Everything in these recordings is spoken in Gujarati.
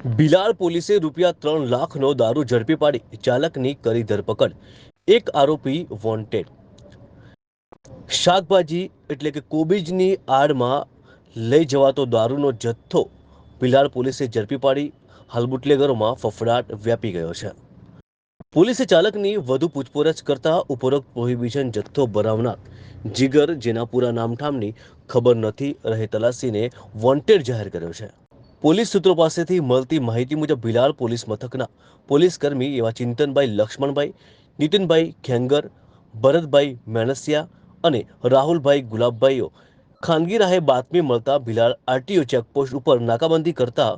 બિલાડ પોલીસે રૂપિયા ત્રણ લાખનો દારૂ ઝડપી પાડી ચાલકની કરી ધરપકડ. એક આરોપી વોન્ટેડ શાકભાજી એટલે કે કોબીજની આડમાં લઈ જવાતો દારૂનો જથ્થો બિલાડ પોલીસે ઝડપી પાડી. હાલ બુટલેગરોમાં ફફડાટ વ્યાપી ગયો છે. પોલીસે ચાલકની વધુ પૂછપરછ કરતા ઉપરોક્ત પ્રોહિબિશન જથ્થો ભરાવનાર જીગર જેના પૂરા નામઠામની ખબર નથી રહે તલાસીને વોન્ટેડ જાહેર કર્યો છે. પોલીસ સૂત્રો પાસેથી મળતી માહિતી મુજબ ભિલાડ પોલીસ મથકના પોલીસ કર્મી એવા ચિંતનભાઈ, લક્ષ્મણભાઈ, નીતિનભાઈ ખેંગર ભરતભાઈ મેણસિયા અને રાહુલભાઈ ગુલાબભાઈઓ ખાનગી રાહે બાતમી મળતા ભિલાળ આરટીઓ ચેકપોસ્ટ ઉપર નાકાબંધી કરતા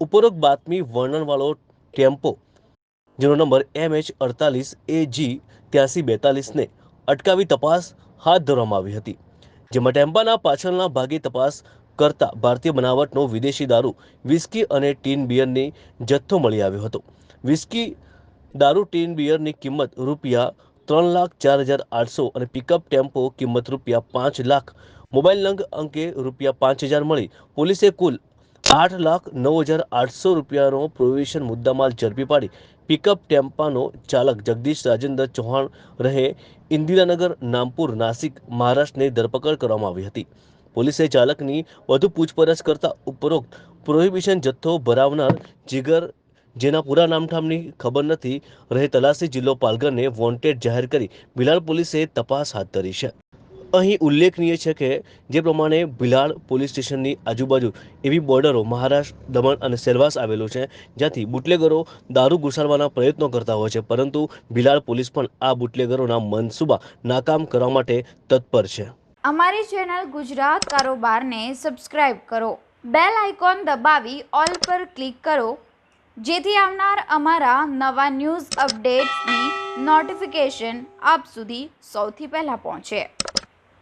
ઉપરોક્ત બાતમી વર્ણનવાળો ટેમ્પો, જેનો નંબર એમ એચ અડતાલીસ એ જી ત્યાસી બેતાલીસને અટકાવી તપાસ હાથ ધરવામાં આવી હતી. જેમાં ટેમ્પાના પાછળના ભાગે તપાસ કરતા ભારતીય બનાવટનો વિદેશી દારૂ, વિસ્કી અને ટીન બિયરની જથ્થો મળી આવ્યો હતો. વિસ્કી દારૂ, ટીન બિયરની કિંમત રૂપિયા ત્રણ લાખ ચાર હજાર આઠસો અને પિકઅપ ટેમ્પો કિંમત રૂપિયા પાંચ લાખ. મોબાઈલ નંગ અંકે રૂપિયા પાંચ હજાર મળી. પોલીસે કુલ આઠ લાખ નવ હજાર આઠસો રૂપિયાનો પ્રોવિશન મુદ્દામાલ ઝડપી પાડી. પિકઅપ ટેમ્પાનો ચાલક જગદીશ રાજેન્દ્ર ચૌહાણ રહે ઇન્દિરાનગર, નામપુર, નાસિક, મહારાષ્ટ્રની ધરપકડ કરવામાં આવી હતી. પોલીસે ચાલકની વધુ પૂછપરછ કરતા ઉપરોક્ત પ્રોહિબિશન જથ્થો ભરાવનાર જીગર, જેના પૂરા નામઠામની ખબર નથી, રહે તલાસી જિલ્લો પાલઘરને વોન્ટેડ જાહેર કરી. બિલાડ પોલીસે તપાસ હાથ ધરી છે. અહીં ઉલ્લેખનીય છે કે જે પ્રમાણે ભિલાડ પોલીસ સ્ટેશનની આજુબાજુ એવી બોર્ડરો મહારાષ્ટ્ર, દમણ અને સેલવાસ આવેલું છે, જ્યાંથી બુટલેગરો દારૂ ઘુસાડવાના પ્રયત્નો કરતા હોય છે, પરંતુ ભિલાડ પોલીસ પણ આ બુટલેગરોના મનસૂબા નાકામ કરવા માટે તત્પર છે. અમારી ચેનલ ગુજરાત કારોબારને સબસ્ક્રાઇબ કરો, બેલ આઇકોન દબાવી, ઓલ પર ક્લિક કરો, જેથી આવનાર અમારા નવા ન્યૂઝ અપડેટ્સની નોટિફિકેશન આપ સુધી સૌથી પહેલાં પહોંચે.